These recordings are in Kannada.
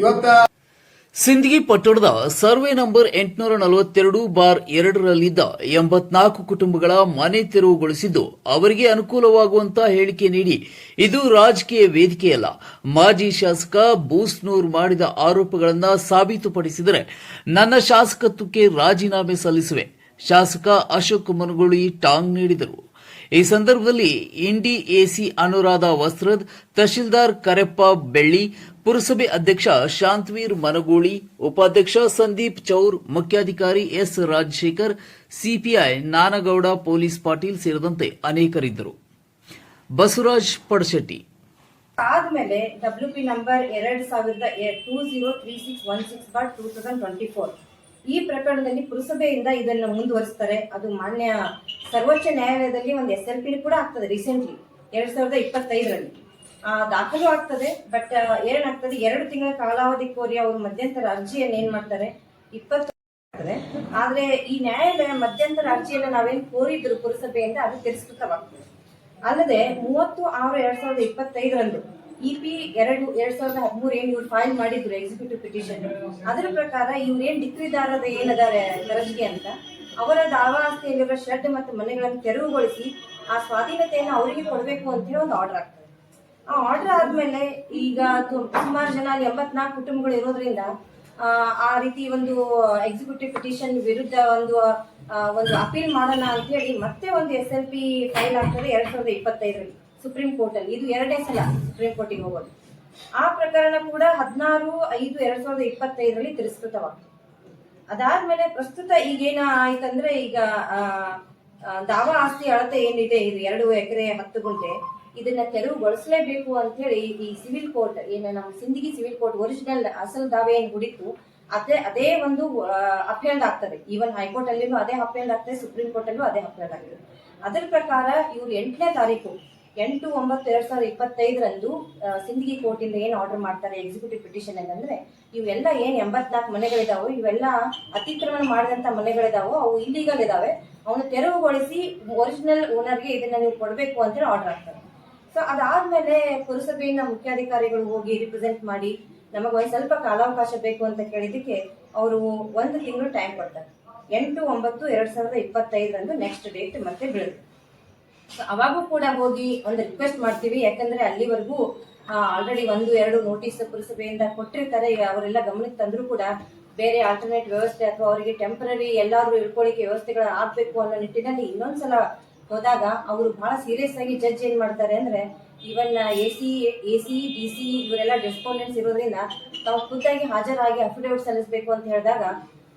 ಇವತ್ತ ಸಿಂದಗಿ ಪಟ್ಟಣದ ಸರ್ವೆ ನಂಬರ್ ಎಂಟುನೂರ ನಲವತ್ತೆರಡು ಬಾರ್ ಎರಡರಲ್ಲಿದ್ದ ಎಂಬತ್ನಾಲ್ಕು ಕುಟುಂಬಗಳ ಮನೆ ತೆರವುಗೊಳಿಸಿದ್ದು ಅವರಿಗೆ ಅನುಕೂಲವಾಗುವಂತ ಹೇಳಿಕೆ ನೀಡಿ ಇದು ರಾಜಕೀಯ ವೇದಿಕೆಯಲ್ಲ. ಮಾಜಿ ಶಾಸಕ ಬೂಸ್ನೂರ್ ಮಾಡಿದ ಆರೋಪಗಳನ್ನು ಸಾಬೀತುಪಡಿಸಿದರೆ ನನ್ನ ಶಾಸಕತ್ವಕ್ಕೆ ರಾಜೀನಾಮೆ ಸಲ್ಲಿಸುವೆ. ಶಾಸಕ ಅಶೋಕ್ ಮನಗೊಳ್ಳಿ ಟಾಂಗ್ ನೀಡಿದರು. ಈ ಸಂದರ್ಭದಲ್ಲಿ ಇಂಡಿ ಎಸಿ ಅನುರಾಧ ವಸ್ತ್ರದ್ ತಹಶೀಲ್ದಾರ್ ಕರೆಪ್ಪ ಬೆಳ್ಳಿ, ಪುರಸಭೆ ಅಧ್ಯಕ್ಷ ಶಾಂತವೀರ್ ಮನಗೂಳಿ, ಉಪಾಧ್ಯಕ್ಷ ಸಂದೀಪ್ ಚೌರ್, ಮುಖ್ಯಾಧಿಕಾರಿ S Rajashekhar, CPI Nanagouda, police Patil ಸೇರಿದಂತೆ ಅನೇಕರಿದ್ದರು. ಬಸವರಾಜ್ ಪಡಶೆಟ್ಟಿ. ಆದ್ಮೇಲೆ ಡಬ್ಲ್ಯೂ ಪಿ ನಂಬರ್ ಎರಡ್ ಸಾವಿರದ two zero three six one six bar two thousand twenty four ಈ ಪ್ರಕರಣದಲ್ಲಿ ಪುರಸಭೆಯಿಂದ ಇದನ್ನು ಮುಂದುವರಿಸ್ತಾರೆ. ಅದು ಮಾನ್ಯ ಸರ್ವೋಚ್ಚ ನ್ಯಾಯಾಲಯದಲ್ಲಿ ಒಂದು ಎಸ್ ಎಲ್ ಪಿ ಕೂಡ ಆಗ್ತದೆ ರೀಸೆಂಟ್ಲಿ, ಎರಡ್ ಸಾವಿರದ ಇಪ್ಪತ್ತೈದರಲ್ಲಿ. ದಾಖಲು ಆಗ್ತದೆ, ಬಟ್ ಏನಾಗ್ತದೆ, ಎರಡು ತಿಂಗಳ ಕಾಲಾವಧಿ ಕೋರಿ ಅವರು ಮಧ್ಯಂತರ ಅರ್ಜಿಯನ್ನು ಏನ್ ಮಾಡ್ತಾರೆ, ಇಪ್ಪತ್ತು ಆದ್ರೆ ಈ ನ್ಯಾಯಾಲಯ ಮಧ್ಯಂತರ ಅರ್ಜಿಯನ್ನು ನಾವೇನ್ ಕೋರಿದ್ರು ಪುರಸಭೆಯಿಂದ ಅದು ತಿರಸ್ಕೃತವಾಗ್ತದೆ. ಅಲ್ಲದೆ ಮೂವತ್ತು ಆರು ಎರಡ್ ಸಾವಿರದ ಇಪ್ಪತ್ತೈದರಂದು ಇಪಿ ಎರಡು, ಎರಡ್ ಸಾವಿರದ ಹದಿಮೂರು ಏನ್ ಇವ್ರು ಫೈಲ್ ಮಾಡಿದ್ರು ಎಕ್ಸಿಕ್ಯೂಟಿವ್ ಪಿಟಿಷನ್ ಅದರ ಪ್ರಕಾರ ಇವ್ರು ಏನ್ ಡಿಕ್ರಿದಾರದ ಏನದಾರೆ ತರಜಿಗೆ ಅಂತ ಅವರ ದಾವಾ ಆಸ್ತಿಯಲ್ಲಿರುವ ಶೆಡ್ ಮತ್ತು ಮನೆಗಳನ್ನು ತೆರವುಗೊಳಿಸಿ ಆ ಸ್ವಾಧೀನತೆಯನ್ನು ಅವರಿಗೆ ಕೊಡಬೇಕು ಅಂತ ಹೇಳಿ ಒಂದು ಆರ್ಡರ್ ಆಗ್ತದೆ. ಆ ಆರ್ಡರ್ ಆದ್ಮೇಲೆ ಈಗ ಸುಮಾರು ಜನ ಎಂಬತ್ನಾಲ್ಕು ಕುಟುಂಬಗಳು ಇರೋದ್ರಿಂದ, ಆ ರೀತಿ ಒಂದು ಎಕ್ಸಿಕ್ಯೂಟಿವ್ ಪಿಟಿಷನ್ ವಿರುದ್ಧ ಒಂದು ಒಂದು ಅಪೀಲ್ ಮಾಡೋಣ ಅಂತ ಹೇಳಿ ಮತ್ತೆ ಒಂದು ಎಸ್ ಎಲ್ ಪಿ ಫೈಲ್ ಆಗ್ತದೆ ಎರಡ್ ಸಾವಿರದ ಇಪ್ಪತ್ತೈದರಲ್ಲಿ. ಸುಪ್ರೀಂ ಕೋರ್ಟ್ ಅಲ್ಲಿ. ಇದು ಎರಡನೇ ಸಲ ಸುಪ್ರೀಂ ಕೋರ್ಟಿಗೆ ಹೋಗೋದು. ಆ ಪ್ರಕರಣ ಕೂಡ ಹದಿನಾರು ಐದು ಎರಡ್ ಸಾವಿರದ ಇಪ್ಪತ್ತೈದರಲ್ಲಿ ತಿರಸ್ಕೃತವಾಗ್ತದೆ ಅದಾದ್ಮೇಲೆ ಪ್ರಸ್ತುತ ಈಗೇನ ಆಯ್ತಂದ್ರೆ ಈಗ ದಾವಾ ಆಸ್ತಿ ಅಳತೆ ಏನಿದೆ, ಇದು ಎರಡು ಎಕರೆ ಹತ್ತು ಗುಂಟೆ ಇದನ್ನ ತೆರವುಗೊಳಿಸಲೇಬೇಕು ಅಂತ ಹೇಳಿ ಈ ಸಿವಿಲ್ ಕೋರ್ಟ್ ಏನು ನಮ್ಮ ಸಿಂದಗಿ ಸಿವಿಲ್ ಕೋರ್ಟ್ ಒರಿಜಿನಲ್ ಅಸಲ್ ದಾವೆ ಏನು ಹುಡಿತು, ಅದೇ ಅದೇ ಒಂದು ಅಪೇಲ್ಡ್ ಆಗ್ತದೆ. ಈವನ್ ಹೈಕೋರ್ಟ್ ಅಲ್ಲಿನೂ ಅದೇ ಅಪೇಲ್ಡ್ ಆಗ್ತದೆ ಸುಪ್ರೀಂ ಕೋರ್ಟ್ ಅಲ್ಲೂ ಅದೇ ಅಪೇಲ್ಡ್ ಆಗಿದೆ ಅದರ ಪ್ರಕಾರ ಇವ್ರು ಎಂಟನೇ ತಾರೀಕು ಎಂಟು ಒಂಬತ್ತು ಎರಡ್ ಸಾವಿರದ ಇಪ್ಪತ್ತೈದರಂದು ಸಿಂಧಗಿ ಸಿಂದಗಿ ಕೋರ್ಟ್ ಇಂದ ಏನ್ ಆರ್ಡರ್ ಮಾಡ್ತಾರೆ ಎಕ್ಸಿಕ್ಯೂಟಿವ್ ಪಿಟಿಷನ್ ಅಂದ್ರೆ ಇವೆಲ್ಲ ಏನು ಎಂಬತ್ನಾಲ್ಕು ಮನೆಗಳಿದಾವೋ, ಇವೆಲ್ಲ ಅತಿಕ್ರಮಣ ಮಾಡಿದಂತ ಮನೆಗಳಿದಾವೋ, ಅವು ಇಲ್ಲಿಗಲ್ ಇದಾವೆ. ಅವನು ತೆರವುಗೊಳಿಸಿ ಒರಿಜಿನಲ್ ಓನರ್ಗೆ ಇದನ್ನ ನೀವು ಕೊಡಬೇಕು ಅಂತ ಆರ್ಡರ್ ಆಗ್ತಾರೆ ಸೊ ಅದಾದ್ಮೇಲೆ ಪುರಸಭೆಯಿಂದ ಮುಖ್ಯಾಧಿಕಾರಿಗಳು ಹೋಗಿ ರಿಪ್ರೆಸೆಂಟ್ ಮಾಡಿ, ನಮಗೆ ಒಂದ್ ಸ್ವಲ್ಪ ಕಾಲಾವಕಾಶ ಬೇಕು ಅಂತ ಕೇಳಿದಕ್ಕೆ ಅವರು ಒಂದು ತಿಂಗಳು ಟೈಮ್ ಕೊಡ್ತಾರೆ. ಎಂಟು ಒಂಬತ್ತು ಎರಡ್ ಸಾವಿರದ ಇಪ್ಪತ್ತೈದರಂದು ನೆಕ್ಸ್ಟ್ ಡೇಟ್ ಮತ್ತೆ ಬೀಳುತ್ತೆ. ಅವಾಗೂ ಕೂಡ ಹೋಗಿ ಒಂದು ರಿಕ್ವೆಸ್ಟ್ ಮಾಡ್ತೀವಿ. ಯಾಕಂದ್ರೆ ಅಲ್ಲಿವರೆಗೂ ಆಲ್ರೆಡಿ ಒಂದು, ಎರಡು ನೋಟಿಸ್ ಪುರಸಭೆಯಿಂದ ಕೊಟ್ಟಿರ್ತಾರೆ. ಅವರೆಲ್ಲ ಗಮನಕ್ಕೆ ತಂದ್ರು ಕೂಡ ಬೇರೆ ಆಲ್ಟರ್ನೇಟ್ ವ್ಯವಸ್ಥೆ ಅಥವಾ ಅವರಿಗೆ ಟೆಂಪರರಿ ಎಲ್ಲಾದ್ರೂ ಇಳ್ಕೊಳ್ಳಿಕ್ಕೆ ವ್ಯವಸ್ಥೆಗಳು ಆಗ್ಬೇಕು ಅನ್ನೋ ನಿಟ್ಟಿನಲ್ಲಿ ಇನ್ನೊಂದ್ಸಲ ಹೋದಾಗ ಅವರು ಬಹಳ ಸೀರಿಯಸ್ ಆಗಿ ಜಡ್ಜ್ ಏನ್ ಮಾಡ್ತಾರೆ ಅಂದ್ರೆ ಇವನ್ A C A C D C ಇವರೆಲ್ಲ ರೆಸ್ಪಾಂಡೆಂಟ್ಸ್ ಇರೋದ್ರಿಂದ ತಾವು ಖುದ್ದಾಗಿ ಹಾಜರಾಗಿ ಅಫಿಡೇವಿಟ್ ಸಲ್ಲಿಸಬೇಕು ಅಂತ ಹೇಳಿದಾಗ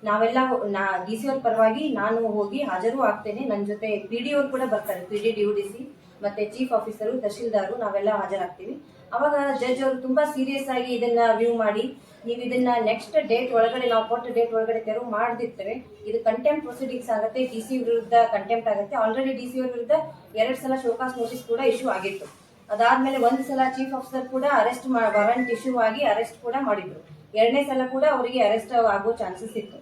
ನಾವೆಲ್ಲ ನಾ ಡಿ ಸಿ ಅವ್ರ ಪರವಾಗಿ ನಾನು ಹೋಗಿ ಹಾಜರು ಆಗ್ತೇನೆ. ನನ್ನ ಜೊತೆ ಪಿ ಡಿ ಅವ್ರು ಕೂಡ ಬರ್ತಾರೆ. ಪಿ ಡಿ ಡಿ ಸಿ ಮತ್ತೆ ಚೀಫ್ ಆಫೀಸರು ತಹಶೀಲ್ದಾರು ನಾವೆಲ್ಲ ಹಾಜರಾಗ್ತೀವಿ. ಅವಾಗ ಜಡ್ಜ್ ಅವರು ತುಂಬಾ ಸೀರಿಯಸ್ ಆಗಿ ಇದನ್ನ ವ್ಯೂ ಮಾಡಿ, ನೀವು ಇದನ್ನ ನೆಕ್ಸ್ಟ್ ಡೇಟ್ ಒಳಗಡೆ, ನಾವು ಕೊಟ್ಟ ಡೇಟ್ ಒಳಗಡೆ ತೆರವು ಮಾಡದಿರ್ತೇವೆ. ಇದು ಕಂಟೆಂಪ್ ಪ್ರೊಸೀಡಿಂಗ್ಸ್ ಆಗುತ್ತೆ. ಡಿ ಸಿ ವಿರುದ್ಧ ಕಂಟೆಂಪ್ಟ್ ಆಗುತ್ತೆ. ಆಲ್ರೆಡಿ ಡಿ ಸಿ ಅವ್ರ ವಿರುದ್ಧ ಎರಡು ಸಲ ಶೋಕಾಸ್ ನೋಟಿಸ್ ಕೂಡ ಇಶ್ಯೂ ಆಗಿತ್ತು. ಅದಾದ್ಮೇಲೆ ಒಂದು ಸಲ ಚೀಫ್ ಆಫೀಸರ್ ಕೂಡ ಅರೆಸ್ಟ್ ವಾರಂಟ್ ಇಶ್ಯೂ ಆಗಿ ಅರೆಸ್ಟ್ ಕೂಡ ಮಾಡಿದ್ರು. ಎರಡನೇ ಸಲ ಕೂಡ ಅವರಿಗೆ ಅರೆಸ್ಟ್ ಆಗೋ ಚಾನ್ಸಸ್ ಇತ್ತು.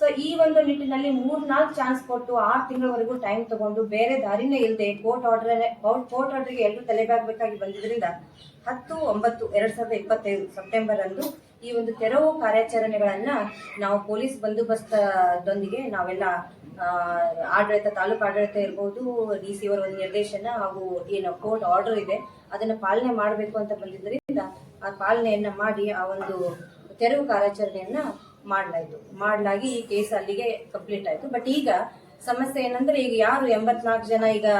ಸೊ ಈ ಒಂದು ನಿಟ್ಟಿನಲ್ಲಿ ಮೂರ್ ನಾಲ್ಕು ಚಾನ್ಸ್ ಕೊಟ್ಟು ಆರು ತಿಂಗಳವರೆಗೂ ಟೈಮ್ ತಗೊಂಡು ಬೇರೆ ದಾರಿನೇ ಇಲ್ಲದೆ ಕೋರ್ಟ್ ಆರ್ಡರ್ ಕೋರ್ಟ್ ಆರ್ಡರ್ಗೆ ಎಲ್ಲರೂ ತಲೆಬಾಗಬೇಕಾಗಿ ಬಂದಿದ್ರಿಂದ ಹತ್ತು, ಒಂಬತ್ತು, ಎರಡ್ ಸಾವಿರದ ಇಪ್ಪತ್ತೈದು ಸೆಪ್ಟೆಂಬರ್ ಅಂದು ಈ ಒಂದು ತೆರವು ಕಾರ್ಯಾಚರಣೆಗಳನ್ನ ನಾವು ಪೊಲೀಸ್ ಬಂದೋಬಸ್ತದೊಂದಿಗೆ ನಾವೆಲ್ಲ ಆಡಳಿತ, ತಾಲೂಕು ಆಡಳಿತ ಇರ್ಬೋದು ಡಿ ಸಿ ಅವರ ಒಂದು ನಿರ್ದೇಶನ ಹಾಗೂ ಏನು ಕೋರ್ಟ್ ಆರ್ಡರ್ ಇದೆ, ಅದನ್ನ ಪಾಲನೆ ಮಾಡಬೇಕು ಅಂತ ಬಂದಿದ್ದರಿಂದ ಆ ಪಾಲನೆಯನ್ನ ಮಾಡಿ ಆ ಒಂದು ತೆರವು ಕಾರ್ಯಾಚರಣೆಯನ್ನ ಮಾಡಲಾಯ್ತು. ಮಾಡಲಾಗಿ ಈ ಕೇಸ್ ಅಲ್ಲಿಗೆ ಕಂಪ್ಲೀಟ್ ಆಯ್ತು. ಬಟ್ ಈಗ ಸಮಸ್ಯೆ ಏನಂದ್ರೆ ಈಗ ಯಾರು ಎಂಬತ್ನಾಲ್ಕು ಜನ ಈಗ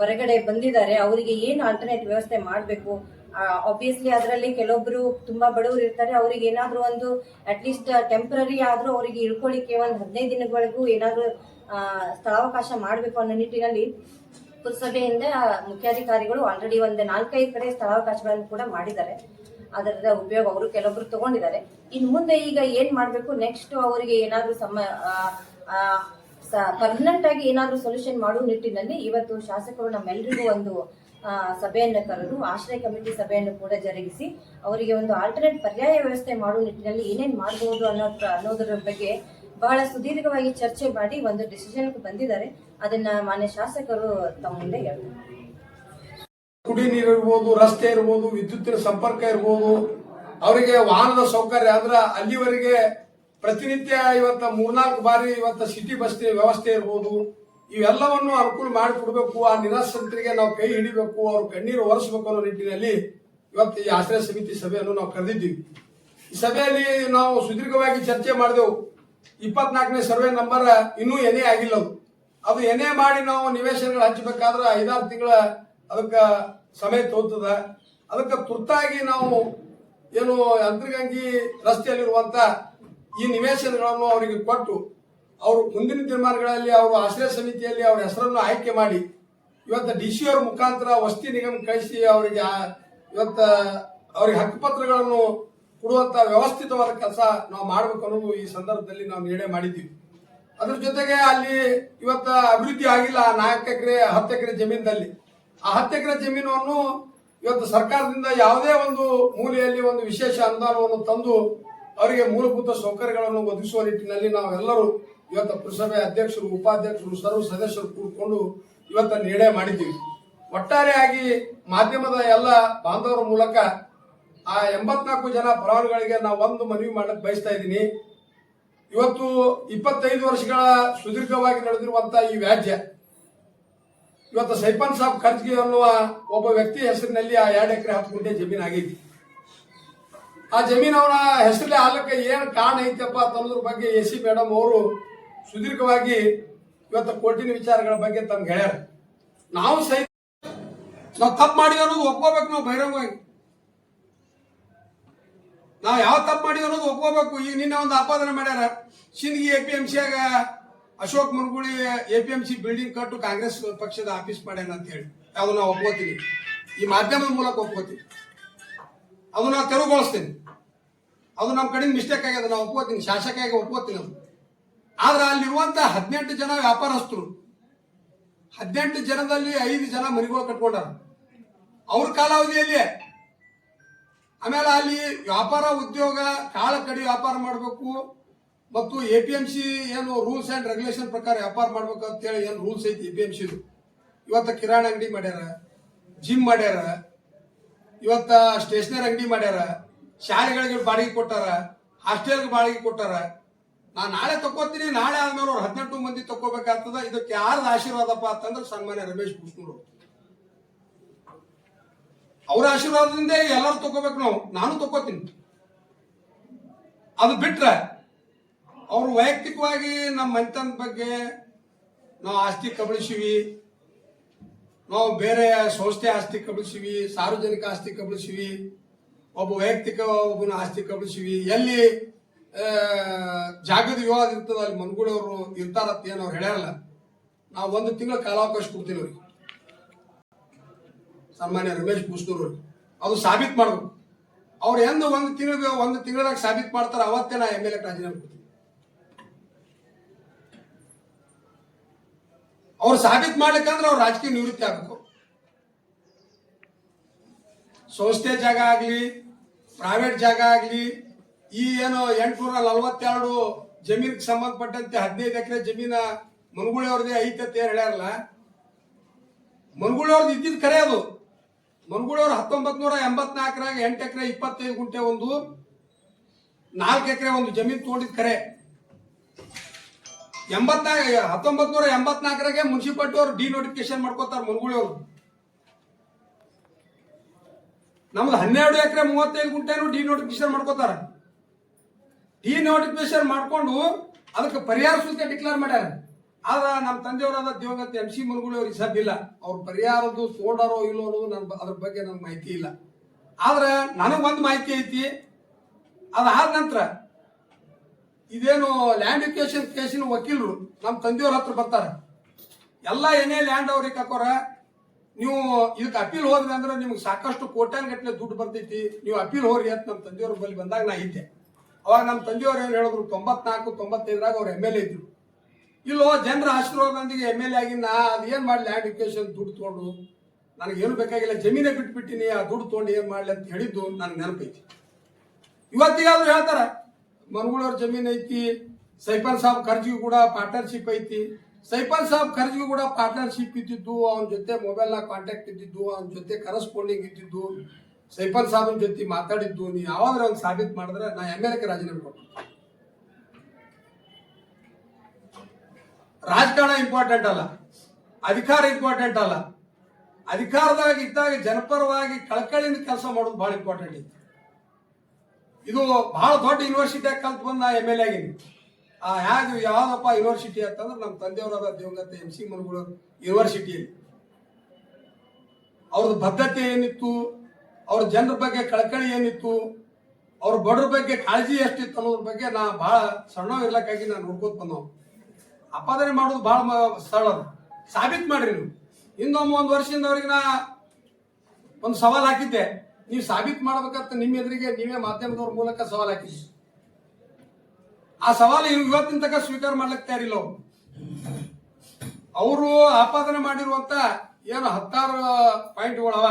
ಹೊರಗಡೆ ಬಂದಿದ್ದಾರೆ, ಅವರಿಗೆ ಏನು ಆಲ್ಟರ್ನೇಟ್ ವ್ಯವಸ್ಥೆ ಮಾಡಬೇಕು? ಆಬ್ವಿಯಸ್ಲಿ ಅದರಲ್ಲಿ ಕೆಲವೊಬ್ರು ತುಂಬಾ ಬಡವರು ಇರ್ತಾರೆ, ಅವ್ರಿಗೆ ಏನಾದ್ರು ಒಂದು ಅಟ್ಲೀಸ್ಟ್ ಟೆಂಪ್ರರಿ ಆದ್ರೂ ಅವರಿಗೆ ಇಳ್ಕೊಳ್ಳಿಕ್ಕೆ ಒಂದು ಹದಿನೈದು ದಿನಗಳಿಗೂ ಏನಾದರೂ ಸ್ಥಳಾವಕಾಶ ಮಾಡಬೇಕು ಅನ್ನೋ ನಿಟ್ಟಿನಲ್ಲಿ ಪುರಸಭೆಯಿಂದ ಮುಖ್ಯಾಧಿಕಾರಿಗಳು ಆಲ್ರೆಡಿ ಒಂದು ನಾಲ್ಕೈದು ಕಡೆ ಸ್ಥಳಾವಕಾಶಗಳನ್ನು ಕೂಡ ಮಾಡಿದ್ದಾರೆ. ಅದರ ಉಪಯೋಗ ಅವರು ಕೆಲವೊಬ್ರು ತಗೊಂಡಿದ್ದಾರೆ. ಇನ್ನು ಮುಂದೆ ಈಗ ಏನ್ ಮಾಡ್ಬೇಕು? ನೆಕ್ಸ್ಟ್ ಅವರಿಗೆ ಏನಾದರೂ ಸಮ ಪರ್ಮನೆಂಟ್ ಆಗಿ ಏನಾದರೂ ಸೊಲ್ಯೂಷನ್ ಮಾಡುವ ನಿಟ್ಟಿನಲ್ಲಿ ಇವತ್ತು ಶಾಸಕರು ನಮ್ಮೆಲ್ಲರಿಗೂ ಒಂದು ಸಭೆಯನ್ನು ಕರೆದು ಆಶ್ರಯ ಕಮಿಟಿ ಸಭೆಯನ್ನು ಕೂಡ ಜರುಗಿಸಿ ಅವರಿಗೆ ಒಂದು ಆಲ್ಟರ್ನೇಟ್ ಪರ್ಯಾಯ ವ್ಯವಸ್ಥೆ ಮಾಡುವ ನಿಟ್ಟಿನಲ್ಲಿ ಏನೇನ್ ಮಾಡಬಹುದು ಅನ್ನೋ ಅನ್ನೋದರ ಬಗ್ಗೆ ಬಹಳ ಸುದೀರ್ಘವಾಗಿ ಚರ್ಚೆ ಮಾಡಿ ಒಂದು ಡಿಸಿಷನ್ ಬಂದಿದ್ದಾರೆ. ಅದನ್ನ ಮಾನ್ಯ ಶಾಸಕರು ತಮ್ಮ ಮುಂದೆ ಹೇಳ್ತಾರೆ. ಕುಡಿ ನೀರು ಇರ್ಬೋದು, ರಸ್ತೆ ಇರ್ಬೋದು, ವಿದ್ಯುತ್ತಿನ ಸಂಪರ್ಕ ಇರ್ಬೋದು, ಅವರಿಗೆ ವಾಹನದ ಸೌಕರ್ಯ ಅಂದ್ರ ಅಲ್ಲಿವರೆಗೆ ಪ್ರತಿನಿತ್ಯ ಇವತ್ತ ಮೂರ್ನಾಲ್ಕು ಬಾರಿ ಇವತ್ತ ಸಿಟಿ ಬಸ್ ವ್ಯವಸ್ಥೆ ಇರ್ಬೋದು. ಇವೆಲ್ಲವನ್ನು ಅನುಕೂಲ ಮಾಡಿಕೊಡ್ಬೇಕು ಆ ನಿರಾಶ್ರಿತರಿಗೆ ನಾವು ಕೈ ಹಿಡಿಬೇಕು, ಅವ್ರ ಕಣ್ಣೀರು ಒರೆಸಬೇಕು ಅನ್ನೋ ನಿಟ್ಟಿನಲ್ಲಿ ಇವತ್ತು ಈ ಆಶ್ರಯ ಸಮಿತಿ ಸಭೆಯನ್ನು ನಾವು ಕರೆದಿದ್ದೀವಿ. ಈ ಸಭೆಯಲ್ಲಿ ನಾವು ಸುದೀರ್ಘವಾಗಿ ಚರ್ಚೆ ಮಾಡಿದೆವು. ಇಪ್ಪತ್ನಾಲ್ಕನೇ ಸರ್ವೆ ನಂಬರ್ ಇನ್ನೂ ಎನೆ ಆಗಿಲ್ಲ ಅದು. ಅದು ಏನೇ ಮಾಡಿ ನಾವು ನಿವೇಶನಗಳು ಹಂಚಬೇಕಾದ್ರೆ ಐದಾರು ತಿಂಗಳ ಅದಕ್ಕೆ ಸಮಯ ತೋತದ ಅದಕ್ಕೆ ತುರ್ತಾಗಿ ನಾವು ಏನು ಅಂತರ್ಗಂಗಿ ರಸ್ತೆಯಲ್ಲಿರುವಂತ ಈ ನಿವೇಶನಗಳನ್ನು ಅವರಿಗೆ ಕೊಟ್ಟು ಅವರು ಮುಂದಿನ ದಿನಮಾನಗಳಲ್ಲಿ ಅವರು ಆಶ್ರಯ ಸಮಿತಿಯಲ್ಲಿ ಅವರ ಹೆಸರನ್ನು ಆಯ್ಕೆ ಮಾಡಿ ಇವತ್ತು ಡಿ ಸಿ ಅವ್ರ ಮುಖಾಂತರ ವಸತಿ ನಿಗಮ ಕಳಿಸಿ ಅವರಿಗೆ ಇವತ್ತು ಅವರಿಗೆ ಹಕ್ಕುಪತ್ರಗಳನ್ನು ಕೊಡುವಂತ ವ್ಯವಸ್ಥಿತವಾದ ಕೆಲಸ ನಾವು ಮಾಡಬೇಕು ಅನ್ನೋದು ಈ ಸಂದರ್ಭದಲ್ಲಿ ನಾವು ನಿರ್ಣಯ ಮಾಡಿದ್ದೀವಿ. ಅದ್ರ ಜೊತೆಗೆ ಅಲ್ಲಿ ಇವತ್ತ ಅಭಿವೃದ್ಧಿ ಆಗಿಲ್ಲ ನಾಲ್ಕು ಎಕರೆ, ಹತ್ತು ಎಕರೆ ಜಮೀನಲ್ಲಿ ಆ ಹತ್ತು ಎಕರೆ ಜಮೀನನ್ನು ಇವತ್ತು ಸರ್ಕಾರದಿಂದ ಯಾವುದೇ ಒಂದು ಮೂಲೆಯಲ್ಲಿ ಒಂದು ವಿಶೇಷ ಅನುದಾನವನ್ನು ತಂದು ಅವರಿಗೆ ಮೂಲಭೂತ ಸೌಕರ್ಯಗಳನ್ನು ಒದಗಿಸುವ ನಿಟ್ಟಿನಲ್ಲಿ ನಾವೆಲ್ಲರೂ ಇವತ್ತು ಪುರಸಭೆ ಅಧ್ಯಕ್ಷರು, ಉಪಾಧ್ಯಕ್ಷರು, ಸರ್ವ ಸದಸ್ಯರು ಕೂತ್ಕೊಂಡು ಇವತ್ತು ನಿರ್ಣಯ ಮಾಡಿದ್ದೀವಿ. ಒಟ್ಟಾರೆಯಾಗಿ ಮಾಧ್ಯಮದ ಎಲ್ಲ ಬಾಂಧವರ ಮೂಲಕ ಆ ಎಂಬತ್ನಾಲ್ಕು ಜನ ಫಲಾನುಭವಿಗಳಿಗೆ ನಾವು ಒಂದು ಮನವಿ ಮಾಡಕ್ ಬಯಸ್ತಾ ಇದ್ದೀನಿ. ಇವತ್ತು ಇಪ್ಪತ್ತೈದು ವರ್ಷಗಳ ಸುದೀರ್ಘವಾಗಿ ನಡೆದಿರುವಂತಹ ಈ ವ್ಯಾಜ್ಯ ಇವತ್ತು ಸೈಪನ್ ಸಾಬ್ ಖರ್ಜ್ಗೆ ಅನ್ನುವ ಒಬ್ಬ ವ್ಯಕ್ತಿ ಹೆಸರಿನಲ್ಲಿ ಆ ಎರಡು ಎಕರೆ ಹತ್ತು ಗುಂಟೆ ಜಮೀನು ಆಗೈತಿ. ಆ ಜಮೀನು ಅವನ ಹೆಸರಲ್ಲಿ ಆಲಕ್ಕೆ ಏನು ಕಾರಣ ಐತಪ್ಪ ಅನ್ನೋದ್ರ ಬಗ್ಗೆ ಎ ಸಿ ಮೇಡಮ್ ಅವರು ಸುದೀರ್ಘವಾಗಿ ಇವತ್ತು ಕೋರ್ಟಿನ ವಿಚಾರಗಳ ಬಗ್ಗೆ ತಮ್ಗೆ ಹೇಳ್ಯಾರ. ನಾವು ಸಹಿತ ನಾವು ತಪ್ಪು ಮಾಡಿದ ಅನ್ನೋದು ಒಪ್ಕೋಬೇಕು ನಾವು ಬಹಿರಂಗವಾಗಿ. ನಾವು ಯಾವ ತಪ್ಪು ಮಾಡಿದ ಅನ್ನೋದು ಒಪ್ಕೋಬೇಕು. ಈಗ ನಿನ್ನೆ ಒಂದು ಆಪಾದನೆ ಮಾಡ್ಯಾರ. Sindagi A P M ಸಿಯಾಗ Ashok Muruguli A P M C building ಕಟ್ಟು ಕಾಂಗ್ರೆಸ್ ಪಕ್ಷದ ಆಫೀಸ್ ಮಾಡ್ಯಾನ ಅಂತ ಹೇಳಿ. ಅದನ್ನ ಒಪ್ಕೋತೀನಿ ಈ ಮಾಧ್ಯಮದ ಮೂಲಕ ಒಪ್ಕೋತೀನಿ ಅದನ್ನ ತೆರವುಗೊಳಿಸ್ತೀನಿ ಅದು ನಮ್ಮ ಕಡೆ ಮಿಸ್ಟೇಕ್ ಆಗ್ಯದ, ನಾವು ಒಪ್ಕೋತೀನಿ ಶಾಸಕಾಗಿ ಒಪ್ಕೋತೀನಿ ಅದು ಆದ್ರೆ ಅಲ್ಲಿರುವಂತ ಹದಿನೆಂಟು ಜನ ವ್ಯಾಪಾರಸ್ಥರು, ಹದಿನೆಂಟು ಜನದಲ್ಲಿ ಐದು ಜನ ಮನೆಗಳು ಕಟ್ಕೊಂಡಾರ. ಅವ್ರ ಕಾಲಾವಧಿಯಲ್ಲಿ ಆಮೇಲೆ ಅಲ್ಲಿ ವ್ಯಾಪಾರ ಉದ್ಯೋಗ, ಕಾಳ ಕಡಿ ವ್ಯಾಪಾರ ಮಾಡಬೇಕು ಮತ್ತು ಎ ಪಿ ಎಂ ಸಿ ಏನು ರೂಲ್ಸ್ ಅಂಡ್ ರೆಗ್ಯುಲೇಷನ್ ಪ್ರಕಾರ ವ್ಯಾಪಾರ ಮಾಡ್ಬೇಕು ಅಂತ ಹೇಳಿ ಏನು ರೂಲ್ಸ್ ಐತಿ ಎ ಪಿ ಎಂ ಸಿದು ಇವತ್ತು ಕಿರಾಣಿ ಅಂಗಡಿ ಮಾಡ್ಯಾರ ಜಿಮ್ ಮಾಡ್ಯಾರ, ಇವತ್ತ ಸ್ಟೇಷನರಿ ಅಂಗಡಿ ಮಾಡ್ಯಾರ, ಶಾಲೆಗಳಿಗೆ ಬಾಡಿಗೆ ಕೊಟ್ಟಾರ ಹಾಸ್ಟೆಲ್ಗೆ ಬಾಡಿಗೆ ಕೊಟ್ಟಾರ. ನಾ ನಾಳೆ ತಗೋತೀನಿ ನಾಳೆ ಆದ್ಮೇಲೆ ಅವ್ರು ಹದಿನೆಂಟು ಮಂದಿ ತಗೋಬೇಕಾಗ್ತದ ಇದಕ್ಕೆ ಯಾರ ಆಶೀರ್ವಾದಪ್ಪ ಅಂತಂದ್ರೆ ಸನ್ಮಾನ್ಯ ರಮೇಶ್ ಭೂಷಣರು ಅವ್ರ. ಆಶೀರ್ವಾದದಿಂದ ಎಲ್ಲರೂ ತಗೋಬೇಕು ನಾವು. ನಾನು ತಗೋತೀನಿ ಅದು ಬಿಟ್ರೆ ಅವ್ರು ವೈಯಕ್ತಿಕವಾಗಿ ನಮ್ಮ ಮನೆತನದ ಬಗ್ಗೆ ನಾವು ಆಸ್ತಿ ಕಬಳಿಸಿವಿ. ನಾವು ಬೇರೆ ಸಂಸ್ಥೆ ಆಸ್ತಿ ಕಬಳಿಸಿವಿ, ಸಾರ್ವಜನಿಕ ಆಸ್ತಿ ಕಬಳಿಸಿವಿ, ಒಬ್ಬ ವೈಯಕ್ತಿಕ ಒಬ್ಬನ ಆಸ್ತಿ ಕಬಳಿಸಿವಿ. ಎಲ್ಲಿ ಜಾಗದ ವಿವಾದ ಇರ್ತದ ಅಲ್ಲಿ ಮನ್ಗುಳವರು ಇರ್ತಾರತ್ತ ಏನು ಅವ್ರು ಹೇಳ್ಯಾರಲ್ಲ, ನಾವು ಒಂದು ತಿಂಗಳ ಕಾಲಾವಕಾಶ ಕೊಡ್ತೀವಿ ಅವ್ರಿಗೆ. ಸನ್ಮಾನ್ಯ ರಮೇಶ್ ಭೂಷಣರು ಅದು ಸಾಬೀತ್ ಮಾಡ್ಬೇಕು. ಅವ್ರು ಎಂದು ಒಂದು ತಿಂಗಳ ಒಂದು ತಿಂಗಳದಾಗ ಸಾಬೀತ್ ಮಾಡ್ತಾರೆ ಅವತ್ತೇ ನಾ ಎಂ ಎಲ್ ಎ ರಾಜೀನಾಮೆ ಅವ್ರು ಸಾಬೀತ್ ಮಾಡ್ಲಿಕ್ಕಂದ್ರೆ ಅವ್ರು ರಾಜಕೀಯ ನಿವೃತ್ತಿ ಆಗಬೇಕು. ಸಂಸ್ಥೆ ಜಾಗ ಆಗ್ಲಿ ಪ್ರೈವೇಟ್ ಜಾಗ ಆಗ್ಲಿ, ಈ ಏನು ಎಂಟುನೂರ ನಲ್ವತ್ತೆರಡು ಜಮೀನಿಗೆ ಸಂಬಂಧಪಟ್ಟಂತೆ ಹದಿನೈದು ಎಕರೆ ಜಮೀನ ಮನ್ಗುಳಿ ಅವ್ರದೇ ಐತೆ ಅಂತ ಏನ್ ಹೇಳ್ಯಾರಲ್ಲ, ಮನ್ಗುಳಿ ಅವ್ರದ್ದು ಇದ್ದಿದ್ದು ಕರೆ ಅದು. ಮನ್ಗುಳಿ ಅವ್ರು ಹತ್ತೊಂಬತ್ ನೂರ ಎಂಬತ್ನಾಲ್ಕರಾಗ ಎಂಟು ಎಕರೆ ಇಪ್ಪತ್ತೈದು ಗುಂಟೆ ಒಂದು, ನಾಲ್ಕು ಎಕರೆ ಒಂದು ಜಮೀನು ತೋಡಿದ ಕರೆ. ಎಂಬತ್ನಾಲ್ಕು ಹತ್ತೊಂಬತ್ ನೂರ ಎಂಬತ್ನಾಲ್ಕರಾಗೆ ಮುನ್ಸಿಪಾಲ್ಟಿ ಅವರು ಡಿ ನೋಟಿಫಿಕೇಶನ್ ಮಾಡ್ಕೋತಾರ ಮನ್ಗುಳಿ ಅವರು ನಮ್ದು ಹನ್ನೆರಡು ಎಕರೆ ಮೂವತ್ತೈದು ಗುಂಟೆನು ಡಿ ನೋಟಿಫಿಕೇಶನ್ ಮಾಡ್ಕೋತಾರ ಡಿ ನೋಟಿಫಿಕೇಶನ್ ಮಾಡ್ಕೊಂಡು ಅದಕ್ಕೆ ಪರಿಹಾರ ಶುಲ್ಕ ಡಿಕ್ಲೇರ್ ಮಾಡ್ಯಾರ. ಆದ ನಮ್ಮ ತಂದೆಯವರಾದ ದಿವಂಗತ ಎಂ ಸಿ ಮುರುಗುಳಿ ಅವ್ರಿಗೆ ಇಲ್ಲ. ಅವ್ರ ಪರಿಹಾರದ್ದು ಸೋಡಾರೋ ಇಲ್ಲೋ ಅನ್ನೋದು ನನ್ ಅದ್ರ ಬಗ್ಗೆ ನನ್ಗೆ ಮಾಹಿತಿ ಇಲ್ಲ. ಆದ್ರೆ ನನಗೊಂದು ಮಾಹಿತಿ ಐತಿ. ಅದಾದ ನಂತರ ಇದೇನು ಲ್ಯಾಂಡ್ ಎಕ್ವೇಷನ್ ಕೇಸಿನ ವಕೀಲರು ನಮ್ಮ ತಂದೆಯವ್ರ ಹತ್ರ ಬರ್ತಾರೆ. ಎಲ್ಲ ಏನೇ ಲ್ಯಾಂಡ್ ಅವ್ರಿಗೆ ಹಾಕೋರ, ನೀವು ಇದಕ್ಕೆ ಅಪೀಲ್ ಹೋದ್ರಿ ಅಂದ್ರೆ ನಿಮ್ಗೆ ಸಾಕಷ್ಟು ಕೋಟ್ಯಾನ್ ದುಡ್ಡು ಬರ್ತೈತಿ, ನೀವು ಅಪೀಲ್ ಹೋಗ್ರಿ ಅಂತ ನಮ್ಮ ತಂದೆಯವ್ರ ಬಳಿ ಬಂದಾಗ ನಾ ಇದ್ದೆ. ಅವಾಗ ನಮ್ಮ ತಂದೆಯವ್ರು ಏನು ಹೇಳಿದ್ರು, ತೊಂಬತ್ನಾಲ್ಕು, ತೊಂಬತ್ತೈದರಾಗ ಅವ್ರು ಎಂ ಎಲ್ ಎ ಇದ್ರು. ಇಲ್ಲೋ ಜನರ ಆಶೀರ್ವಾದದೊಂದಿಗೆ ಎಂ ಎಲ್ ಎ ಆಗಿ ನಾ ಅದೇನ್ ಮಾಡ್ಲಿ ಲ್ಯಾಂಡ್ ಎಕ್ವೇಷನ್ ದುಡ್ಡು ತೊಗೊಂಡು ನನಗೇನು ಬೇಕಾಗಿಲ್ಲ, ಜಮೀನೇ ಬಿಟ್ಬಿಟ್ಟಿನಿ, ಆ ದುಡ್ಡು ತೊಗೊಂಡು ಏನು ಮಾಡ್ಲಿ ಅಂತ ಹೇಳಿದ್ದು ನನಗೆ ನೆನಪೈತಿ. ಇವತ್ತಿಗಾದ್ರೂ ಹೇಳ್ತಾರ ಮನ್ಗುಳವ್ರ ಜಮೀನ್ ಐತಿ ಸೈಫರ್ ಸಾಬ್ ಖರ್ಜಿಗೂ ಕೂಡ ಪಾರ್ಟ್ನರ್ಶಿಪ್ ಐತಿ. ಸೈಫನ್ ಸಾಬ್ ಖರ್ಜಿಗೂ ಕೂಡ ಪಾರ್ಟ್ನರ್ಶಿಪ್ ಇದ್ದಿದ್ದು, ಅವನ ಜೊತೆ ಮೊಬೈಲ್ನಾಗ ಕಾಂಟ್ಯಾಕ್ಟ್ ಇದ್ದಿದ್ದು, ಅವನ ಜೊತೆ ಕರೆಸ್ಪಾಂಡಿಂಗ್ ಇದ್ದಿದ್ದು ಸೈಫರ್ ಸಾಬನ್ ಜೊತೆ ಮಾತಾಡಿದ್ದು ನೀವು ಯಾವಾಗ ಅವ್ನು ಸಾಬೀತು ಮಾಡಿದ್ರೆ ನಾ ಎಂ ಎಲ್ ರಾಜೀನಾಮೆ ಕೊಡ್ತೀನಿ. ರಾಜಕಾರಣ ಇಂಪಾರ್ಟೆಂಟ್ ಅಲ್ಲ, ಅಧಿಕಾರ ಇಂಪಾರ್ಟೆಂಟ್ ಅಲ್ಲ. ಅಧಿಕಾರದಾಗ ಇದ್ದಾಗ ಜನಪರವಾಗಿ ಕಳಕಳಿಯಿಂದ ಕೆಲಸ ಮಾಡೋದು ಭಾಳ ಇಂಪಾರ್ಟೆಂಟ್ ಇತ್ತು ಇದು ಬಹಳ ದೊಡ್ಡ ಯೂನಿವರ್ಸಿಟಿಯಾಗ ಕಲ್ತು ಬಂದ ನಾ ಎಂ ಎಲ್ ಎ ಆಗಿನಿ. ಆ ಯಾವ್ದು ಯಾವ್ದಪ್ಪ ಯೂನಿವರ್ಸಿಟಿ ಅಂತಂದ್ರೆ ನಮ್ಮ ತಂದೆಯವರಾದ ದಿವಂಗತ ಎಂ ಸಿ ಮನುಗಳು ಯೂನಿವರ್ಸಿಟಿಯಲ್ಲಿ ಅವ್ರದ್ದು ಬದ್ಧತೆ ಏನಿತ್ತು, ಅವ್ರ ಜನರ ಬಗ್ಗೆ ಕಳಕಳಿ ಏನಿತ್ತು, ಅವ್ರ ಬಡ್ರ ಬಗ್ಗೆ ಕಾಳಜಿ ಎಷ್ಟಿತ್ತು ಅನ್ನೋದ್ರ ಬಗ್ಗೆ ನಾ ಬಹಳ ಸಣ್ಣ ಇರ್ಲಕ್ಕಾಗಿ ನಾನು ನೋಡ್ಕೋತ ಬಂದವ್. ಅಪಾದನೆ ಮಾಡೋದು ಬಹಳ ಸರಳ. ಸಾಬೀತ್ ಮಾಡ್ರಿ ನೀವು. ಇನ್ನೊಮ್ಮೆ ಒಂದು ವರ್ಷದಿಂದ ಅವ್ರಿಗೆ ನಾ ಒಂದು ಸವಾಲ್ ಹಾಕಿದ್ದೆ. ನೀವು ಸಾಬೀತ್ ಮಾಡ್ಬೇಕಂತ ನಿಮ್ಮ ಎದುರಿಗೆ ನೀವೇ ಮಾಧ್ಯಮದವ್ರ ಮೂಲಕ ಸವಾಲ್ ಹಾಕಿದ್ರಿ. ಆ ಸವಾಲು ಇವತ್ತಿನ ತನಕ ಸ್ವೀಕಾರ ಮಾಡ್ಲಿಕ್ಕೆ ತಯಾರಿಲ್ಲ ಅವ್ರು. ಆಪಾದನೆ ಮಾಡಿರುವಂತ ಏನು ಹತ್ತಾರು ಪಾಯಿಂಟ್ಗಳವ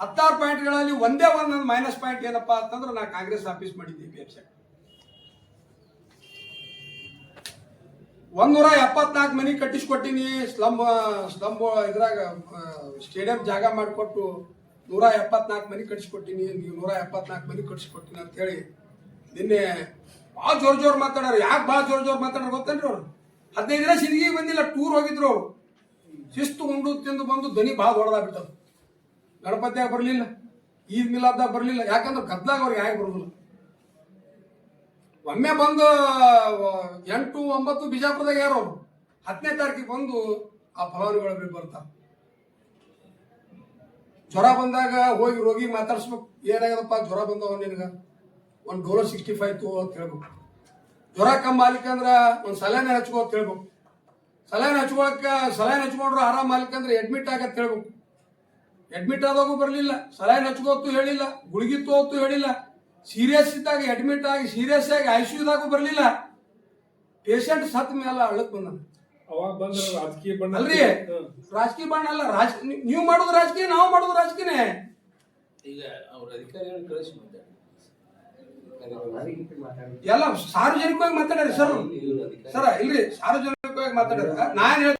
ಹತ್ತಾರು ಪಾಯಿಂಟ್ಗಳಲ್ಲಿ ಒಂದೇ ಒಂದು ಮೈನಸ್ ಪಾಯಿಂಟ್ ಏನಪ್ಪಾ ಅಂತಂದ್ರೆ ನಾ ಕಾಂಗ್ರೆಸ್ ಆಫೀಸ್ ಮಾಡಿದ್ದೆ ಪಿ ಎಫ್ ಒಂದೂರ ಎಪ್ಪತ್ನಾಲ್ಕು ಮನಿ ಕಟ್ಟಿಸ್ಕೊಟ್ಟಿನಿ ಸ್ಲಮ್ ಸ್ಲಮ್ ಇದ್ರಾಗ ಸ್ಟೇಡಿಯಂ ಜಾಗ ಮಾಡಿಕೊಟ್ಟು ನೂರ ಎಪ್ಪತ್ನಾಲ್ಕು ಮನೆ ಕಟ್ಸಿಕೊಟ್ಟಿನಿ, ನೀವು ನೂರ ಎಪ್ಪತ್ನಾಲ್ಕು ಮನೆ ಕಟ್ಸಿಕೊಟ್ಟಿನಿ ಅಂತ ಹೇಳಿ ನಿನ್ನೆ ಭಾಳ ಜೋರ್ ಜೋರ್ ಮಾತಾಡೋರು. ಯಾಕೆ ಭಾಳ ಜೋರ್ ಜೋರ್ ಮಾತಾಡೋರು ಗೊತ್ತೇನ್ರಿ ಅವ್ರು? ಹದಿನೈದು ದಿನ ಸಿಂದಗಿ ಬಂದಿಲ್ಲ, ಟೂರ್ ಹೋಗಿದ್ರು ಅವರು. ಶಿಸ್ತು ಉಂಡು ತಿಂದು ಬಂದು ಧ್ವನಿ ಭಾಳ ದೊಡ್ಡದಾಗ್ಬಿಟ್ಟದು. ಗಣಪತಿಯಾಗ ಬರಲಿಲ್ಲ, ಈದ್ ಮಿಲಾದ್ದಾಗ ಬರಲಿಲ್ಲ. ಯಾಕಂದ್ರೆ ಗದ್ದಾಗ ಅವ್ರಿಗೆ ಯಾಕೆ ಬರೋದಿಲ್ಲ. ಒಮ್ಮೆ ಬಂದು, ಎಂಟು ಒಂಬತ್ತು ಬಿಜಾಪುರದಾಗ ಯಾರು ಅವರು? ಹತ್ತನೇ ತಾರೀಕಿಗೆ ಬಂದು ಆ ಫಲಾನುಭವಿಗಳು ಬರ್ತಾರ. ಜ್ವರ ಬಂದಾಗ ಹೋಗಿ ರೋಗಿ ಮಾತಾಡ್ಸ್ಬೇಕು, ಏನಾಗದಪ್ಪ ಜ್ವರ ಬಂದವ ನಿನಗೆ? ಒಂದು ಡೋಲೋ ಸಿಕ್ಸ್ಟಿ ಫೈವ್ ತಗೋ ಅಂತ ಹೇಳ್ಬೇಕು. ಜ್ವರ ಕಮ್ಮಿ ಆಗ್ಲಿಕ್ಕಂದ್ರೆ ಒಂದು ಸಲೈನ್ ಹಚ್ಕೋ ಅಂತ ಹೇಳ್ಬೇಕು. ಸಲೈನ್ ಹಚ್ಕೊಳಕ್ಕೆ ಸಲೈನ್ ಹಚ್ಕೊಂಡ್ರು ಆರಾಮ್ ಆಗ್ಲಿಕ್ಕಂದ್ರೆ ಅಡ್ಮಿಟ್ ಆಗತ್ತೆ ಹೇಳ್ಬೇಕು. ಅಡ್ಮಿಟ್ ಆದಾಗೂ ಬರಲಿಲ್ಲ ಸಲೈನ್ ಹಚ್ಕೋತು ಹೇಳಿಲ್ಲ ಗುಳಿಗೆ ತೋತು ಹೇಳಿಲ್ಲ. ಸೀರಿಯಸ್ ಇದ್ದಾಗ ಅಡ್ಮಿಟ್ ಆಗಿ ಸೀರಿಯಸ್ ಆಗಿ ಐಸಿಯುದಾಗೂ ಬರಲಿಲ್ಲ. ಪೇಷಂಟ್ ಸತ್ ಮೇಲೆ ಅಳಕ್ ಬಂದ ಅವಾಗ ಬಂದ ರಾಜಕೀಯ ಬಣ್ಣ ಅಲ್ರಿ ರಾಜಕೀಯ ಬಣ್ಣ ಅಲ್ಲ ರಾಜ ನೀವು ಮಾಡೋದು ರಾಜಕೀಯ ನಾವು ಮಾಡೋದು ರಾಜಕೀಯನೇ. ಈಗ ಅವ್ರ ಅಧಿಕಾರಿಗಳು ಕಳಿಸಿ ಎಲ್ಲ ಸಾರ್ವಜನಿಕವಾಗಿ ಮಾತಾಡ್ರಿ ಸರ್. ಸರ್ ಇಲ್ರಿ ಸಾರ್ವಜನಿಕವಾಗಿ ಮಾತಾಡ್ಯಾರ ನಾನು